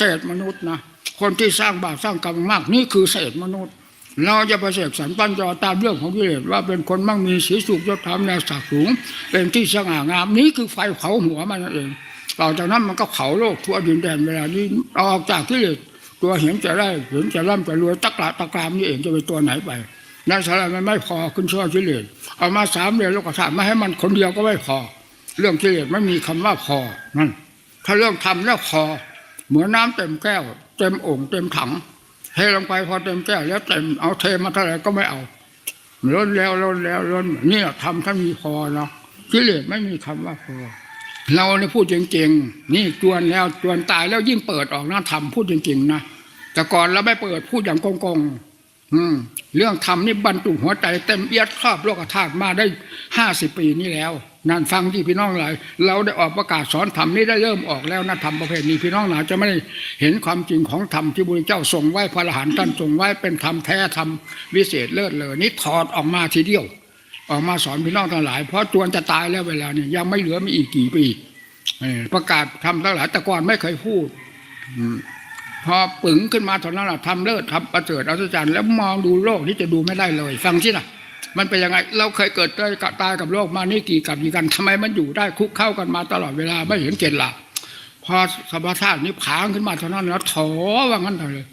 เศษมนุษย์นะคนที่สร้างบาปสร้างกรรมมากนี่คือเศษมนุษย์ เราจะไปเสกสรรปั้นจอตามเรื่องของกิเลสว่าเป็นคนมั่งมีสีสุขยศธรรมแนวศักดิ์สูง เป็นที่สง่างามนี่คือไฟเผาหัวมันเองต่อจากนั้นมันก็เผาโลกทั่วดินแดนเวลานี้ออกจากกิเลสตัวเห็นจะได้เห็นจะร่ำจะรวยตะกละตะกรามนี่เองจะเป็นตัวไหนไปนั่นสาระมันไม่พอขึ้นชั่วกิเลสเอามาสามเดือนโลกธาตุไม่ให้มันคนเดียวก็ไม่พอ เรื่องกิเลสไม่มีคำว่าพอนั่นถ้าเรื่องทำแล้วพอ เหมือนน้ำเต็มแก้ว เต็มโอ่งเต็มถังเทลงไปพอเต็มแก้วแล้วเต็มเอาเทมาเท่าไหร่ก็ไม่เอาล้นแล้วล้นแล้วล้นนี่ยทำท่านมีพอเนาะกิเลสไม่มีคำว่าพอเราเนี่ยพูดจริงๆ นี่จวนแล้วจวนตายแล้วยิ่งเปิดออกนะทำพูดจริงๆนะแต่ก่อนเราไม่เปิดพูดอย่างกงๆอืม เรื่องทำนี่บรรจุหัวใจเต็มเอียดครอบโลกธาตุมาได้ห้าสิบปีนี้แล้ว นั่นฟังที่พี่น้องหลายเราได้ออกประกาศสอนธรรมนี่ได้เริ่มออกแล้วนะธรรมประเภทนี้พี่น้องหลายจะไม่เห็นความจริงของธรรมที่บุญเจ้าทรงไว้พระอรหันต์ท่านทรงไว้เป็นธรรมแท้ธรรมวิเศษเลิศเลยนี่ถอดออกมาทีเดียว ออกมาสอนพี่น้องทั้งหลาย เพราะจวนจะตายแล้วเวลานี้ยังไม่เหลือมีอีกกี่ปีประกาศทำทั้งหลายแต่ก่อนไม่เคยพูดพอปึงขึ้นมาเท่านั้นแหละทำเลิศทำประเสริฐอัศจรรย์แล้วมองดูโลกที่จะดูไม่ได้เลย ฟังสินะ มันเป็นยังไง เราเคยเกิดได้กับตายกับโลกมานี่กี่กับกี่กันทำไมมันอยู่ได้คุกเข้ากันมาตลอดเวลาไม่เห็นเกณฑ์ละพอสมรรถานี้ผางขึ้นมาเท่านั้นแล้วถอว่างั้นเลย